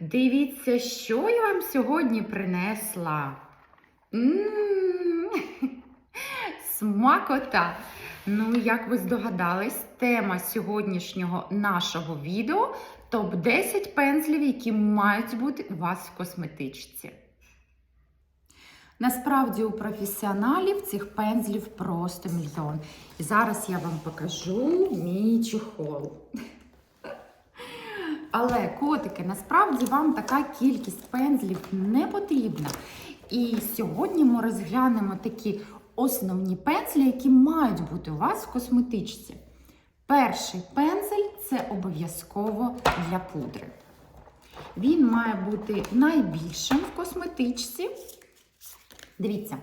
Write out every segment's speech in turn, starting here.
Дивіться, що я вам сьогодні принесла. М, Смакота! Ну, як ви здогадались, тема сьогоднішнього нашого відео топ-10 пензлів, які мають бути у вас в косметичці. Насправді у професіоналів цих пензлів просто мільйон. І зараз я вам покажу мій чехол. Але котики, насправді вам така кількість пензлів не потрібна. І сьогодні ми розглянемо такі основні пензлі, які мають бути у вас в косметичці. Перший пензель це обов'язково для пудри. Він має бути найбільшим в косметичці. Дивіться,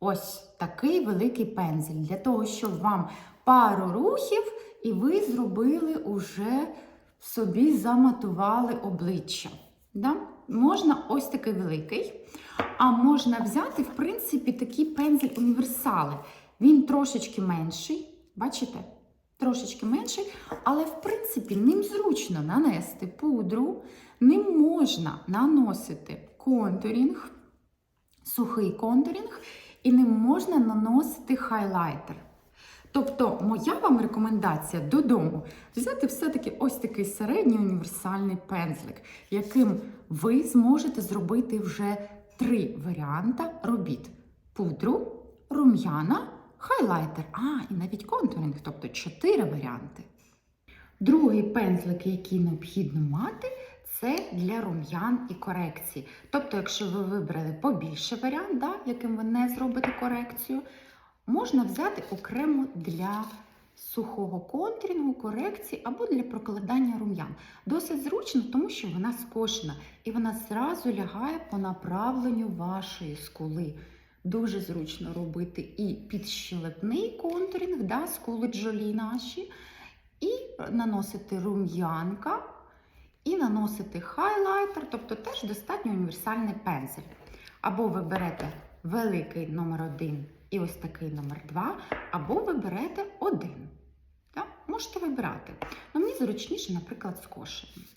ось такий великий пензель для того, щоб вам пару рухів, і ви зробили уже собі заматували обличчя. Да? Можна ось такий великий, а можна взяти, в принципі, такий пензель універсали. Він трошечки менший, бачите? Трошечки менший, але в принципі ним зручно нанести пудру, ним можна наносити контурінг, сухий контурінг, і ним можна наносити хайлайтер. Тобто, моя вам рекомендація додому взяти все-таки ось такий середній універсальний пензлик, яким ви зможете зробити вже три варіанти робіт: пудру, рум'яна, хайлайтер, а і навіть контуринг, тобто чотири варіанти. Другий пензлик, який необхідно мати, це для рум'ян і корекції. Тобто, якщо ви вибрали побільше варіант, да, яким ви не зробите корекцію, можна взяти окремо для сухого контурінгу, корекції або для прокладання рум'ян. Досить зручно, тому що вона скошена і вона зразу лягає по направленню вашої скули. Дуже зручно робити і підщелепний контурінг, да, скули джолі наші, і наносити рум'янка, і наносити хайлайтер, тобто теж достатньо універсальний пензель. Або ви берете великий номер 1 і ось такий номер 2, або ви берете один. Так? Можете вибирати. Ну, мені зручніше, наприклад, скошений.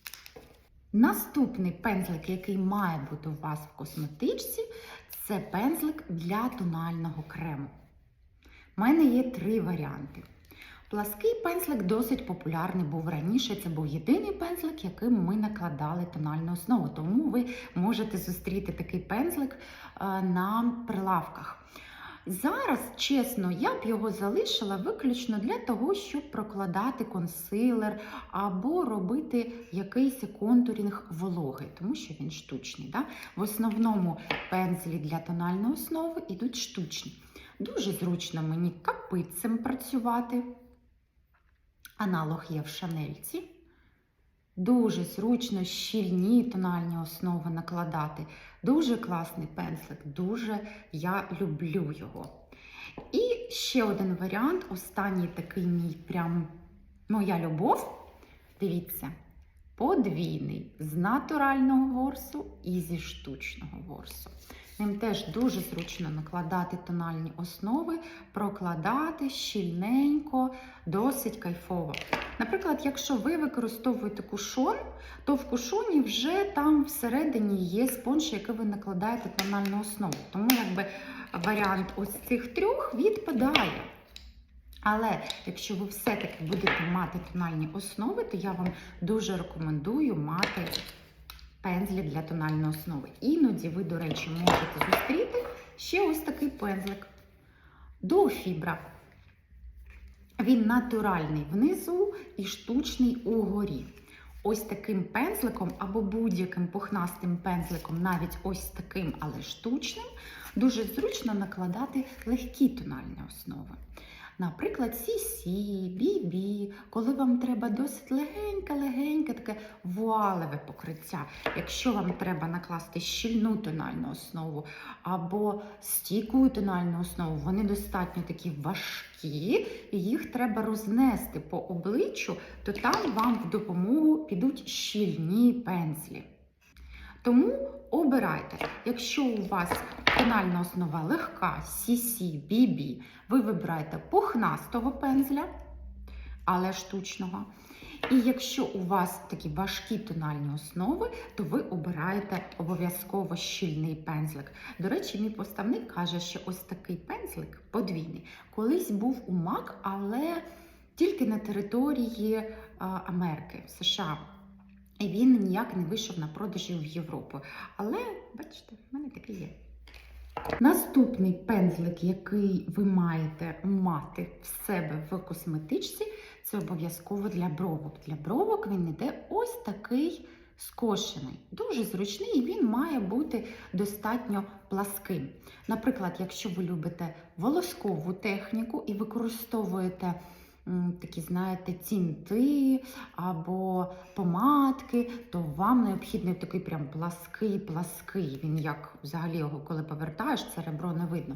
Наступний пензлик, який має бути у вас в косметичці, це пензлик для тонального крему. У мене є три варіанти. Плаский пензлик досить популярний був раніше. Це був єдиний пензлик, яким ми накладали тональну основу. Тому ви можете зустріти такий пензлик е, на прилавках. Зараз, чесно, я б його залишила виключно для того, щоб прокладати консилер або робити якийсь контурінг вологи, тому що він штучний. Да? В основному пензлі для тональної основи йдуть штучні. Дуже зручно мені капицем працювати. Аналог є в шанельці. Дуже зручно щільні тональні основи накладати. Дуже класний пензлик, дуже я люблю його. І ще один варіант, останній такий мій прям моя любов. Дивіться, подвійний з натурального ворсу і зі штучного ворсу. Ним теж дуже зручно накладати тональні основи, прокладати щільненько, досить кайфово. Наприклад, якщо ви використовуєте кушон, то в кушоні вже там всередині є спонж, який ви накладаєте тональну основу. Тому якби варіант ось цих трьох відпадає. Але якщо ви все-таки будете мати тональні основи, то я вам дуже рекомендую мати пензлі для тональної основи. Іноді ви, до речі, можете зустріти ще ось такий пензлик до фібра. Він натуральний внизу і штучний угорі. Ось таким пензликом або будь-яким пухнастим пензликом, навіть ось таким, але штучним, дуже зручно накладати легкі тональні основи. Наприклад, CC, BB, коли вам треба досить легеньке-легеньке таке вуалеве покриття. Якщо вам треба накласти щільну тональну основу або стійку тональну основу, вони достатньо такі важкі, і їх треба рознести по обличчю, то там вам в допомогу підуть щільні пензлі. Тому обирайте, якщо у вас тональна основа легка, CC, BB, ви вибираєте пухнастого пензля, але штучного. І якщо у вас такі важкі тональні основи, то ви обираєте обов'язково щільний пензлик. До речі, мій поставник каже, що ось такий пензлик подвійний колись був у MAC, але тільки на території Америки, США. Він ніяк не вийшов на продажі в Європу. Але, бачите, в мене такий є. Наступний пензлик, який ви маєте мати в себе в косметичці, це обов'язково для бровок. Для бровок він іде ось такий скошений. Дуже зручний і він має бути достатньо пласким. Наприклад, якщо ви любите волоскову техніку і використовуєте такі, знаєте, тінти або помадки, то вам необхідний такий прям плаский, плаский. Він як взагалі його, коли повертаєш, це ребро не видно.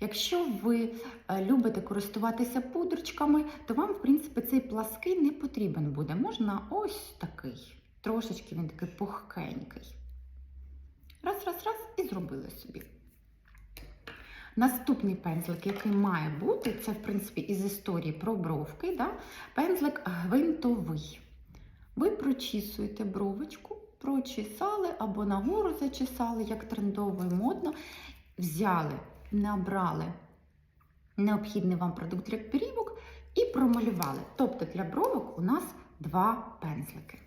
Якщо ви е, любите користуватися пудрочками, то вам, в принципі, цей плаский не потрібен буде. Можна ось такий. Трошечки він такий пухкенький. Раз, раз, раз і зробили собі. Наступний пензлик, який має бути, це, в принципі, із історії про бровки, да? пензлик гвинтовий. Ви прочісуєте бровочку, прочесали або нагору зачесали, як трендово і модно. Взяли, набрали необхідний вам продукт для пірівок і промалювали. Тобто для бровок у нас два пензлики.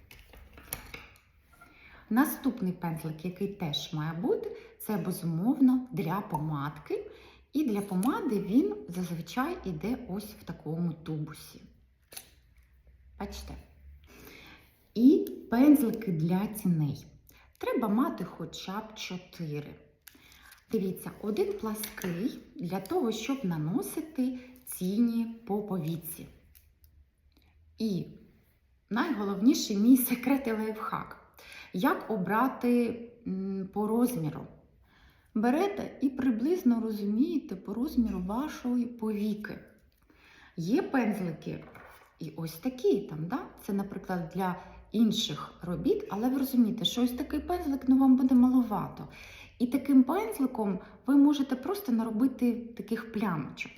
Наступний пензлик, який теж має бути, це безумовно для помадки. І для помади він зазвичай йде ось в такому тубусі. Бачите? І пензлики для тіней. Треба мати хоча б 4. Дивіться, один плаский для того, щоб наносити тіні по повіці. І найголовніший мій секрет і лайфхак. Як обрати по розміру? Берете і приблизно розумієте по розміру вашої повіки. Є пензлики і ось такі там, да? це, наприклад, для інших робіт, але ви розумієте, що ось такий пензлик ну, вам буде маловато. І таким пензликом ви можете просто наробити таких плямочок.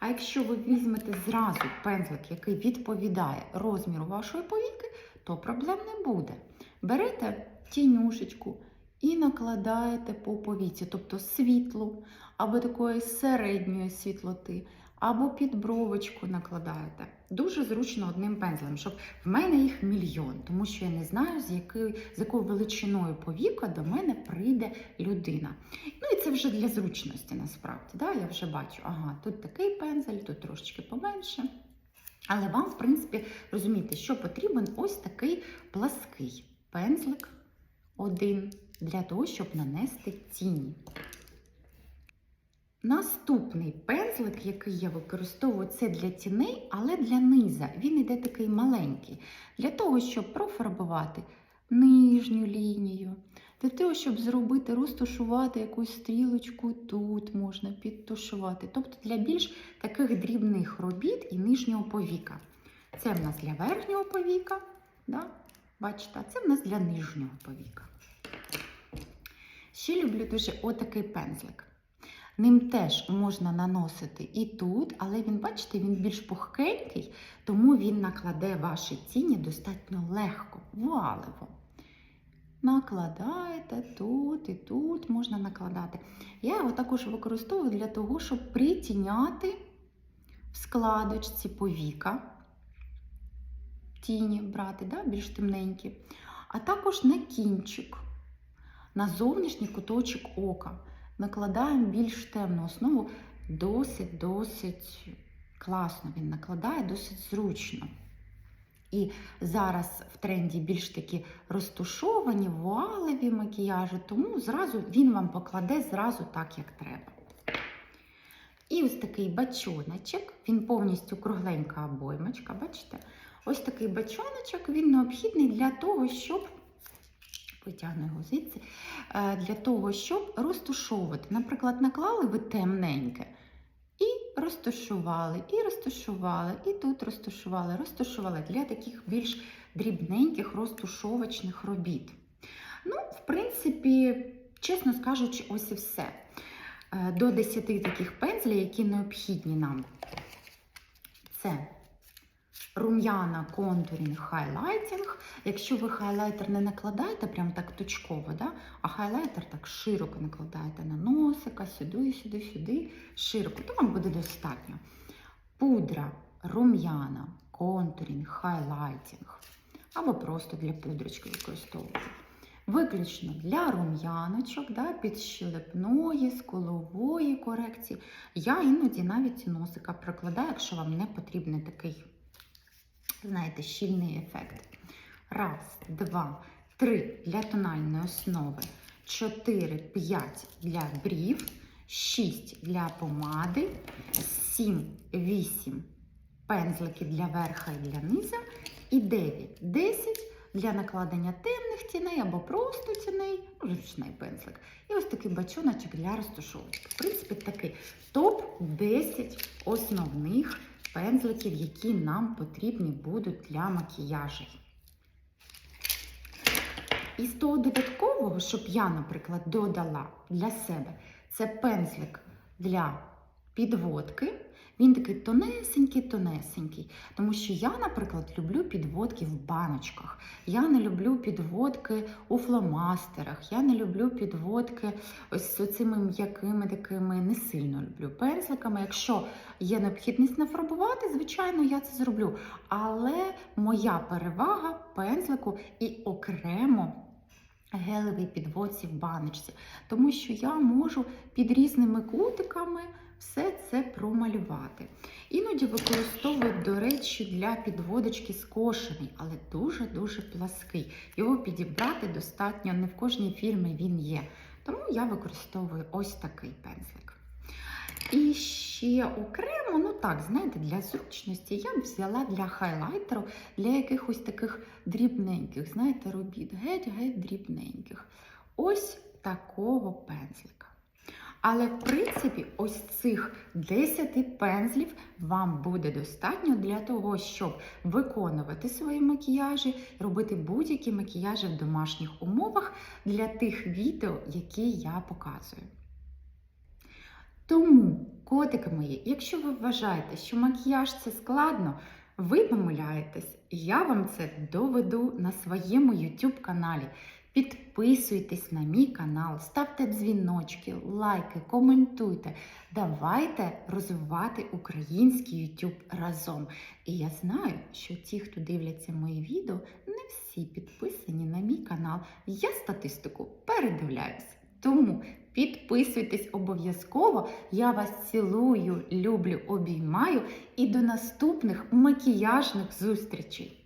А якщо ви візьмете зразу пензлик, який відповідає розміру вашої повіки, то проблем не буде. Берете тінюшечку і накладаєте по повіці, тобто світлу, або такої середньої світлоти, або під бровочку накладаєте. Дуже зручно одним пензлем, щоб в мене їх мільйон, тому що я не знаю, з якою, з якою величиною повіка до мене прийде людина. Ну і це вже для зручності насправді. Да? Я вже бачу, ага, тут такий пензель, тут трошечки поменше. Але вам, в принципі, розумієте, що потрібен ось такий плаский пензлик один для того, щоб нанести тіні. Наступний пензлик, який я використовую, це для тіней, але для низа. Він іде такий маленький. Для того, щоб профарбувати нижню лінію, для того, щоб зробити, розташувати якусь стрілочку, тут можна підтушувати. Тобто для більш таких дрібних робіт і нижнього повіка. Це в нас для верхнього повіка. Да? Бачите, це в нас для нижнього повіка. Ще люблю дуже отакий пензлик. Ним теж можна наносити і тут, але він, бачите, він більш пухкенький, тому він накладе ваші тіні достатньо легко, вуаливо. Накладаєте тут і тут можна накладати. Я його також використовую для того, щоб притіняти в складочці повіка. Тіні брати, да, більш темненькі, а також на кінчик, на зовнішній куточок ока. Накладаємо більш темну основу, досить-досить класно він накладає, досить зручно. І зараз в тренді більш такі розтушовані, вуалеві макіяжі, тому зразу він вам покладе зразу так, як треба. І ось такий бачоночок, він повністю кругленька обоймочка, бачите? Ось такий бачоночок, він необхідний для того, щоб витягну його звідси, е, для того, щоб розташовувати. Наприклад, наклали ви темненьке і розташували, і розташували, і тут розташували, розташували для таких більш дрібненьких розтушовочних робіт. Ну, в принципі, чесно скажучи, ось і все. Е, До 10 таких пензлів, які необхідні нам. Це рум'яна, контурінг, хайлайтінг. Якщо ви хайлайтер не накладаєте прям так точково, да? а хайлайтер так широко накладаєте на носика, сюди, сюди, сюди, широко, то вам буде достатньо. Пудра, рум'яна, контурінг, хайлайтінг. Або просто для пудрочки використовувати. Виключно для рум'яночок, да, підщелепної, скулової корекції. Я іноді навіть носика прикладаю, якщо вам не потрібен такий, знаєте, щільний ефект. Раз, два, три для тональної основи, чотири, п'ять для брів, шість для помади, сім, вісім пензлики для верха і для низа, і 9, 10 для накладення темних тіней або просто тіней, ну, зручний пензлик. І ось такий бачоночок для розташовочки. В принципі, такий топ-10 основних пензликів, які нам потрібні будуть для макіяжів. І з того додаткового, щоб я, наприклад, додала для себе, це пензлик для підводки. Він такий тонесенький-тонесенький. Тому що я, наприклад, люблю підводки в баночках. Я не люблю підводки у фломастерах. Я не люблю підводки ось з цими м'якими такими не сильно люблю пензликами. Якщо є необхідність нафарбувати, звичайно, я це зроблю. Але моя перевага пензлику і окремо. Гелевій підводці в баночці, тому що я можу під різними кутиками все це промалювати. Іноді використовують, до речі, для підводочки скошений, але дуже-дуже плаский. Його підібрати достатньо, не в кожній фірмі він є. Тому я використовую ось такий пензлик. І ще окремо, ну так, знаєте, для зручності я б взяла для хайлайтеру, для якихось таких дрібненьких, знаєте, робіт, геть-геть дрібненьких. Ось такого пензлика. Але, в принципі, ось цих 10 пензлів вам буде достатньо для того, щоб виконувати свої макіяжі, робити будь-які макіяжі в домашніх умовах для тих відео, які я показую. Тому, котики мої, якщо ви вважаєте, що макіяж це складно, ви помиляєтесь. Я вам це доведу на своєму YouTube каналі. Підписуйтесь на мій канал, ставте дзвіночки, лайки, коментуйте. Давайте розвивати український YouTube разом. І я знаю, що ті, хто дивляться мої відео, не всі підписані на мій канал. Я статистику передивляюсь. Тому підписуйтесь обов'язково. Я вас цілую, люблю, обіймаю і до наступних макіяжних зустрічей!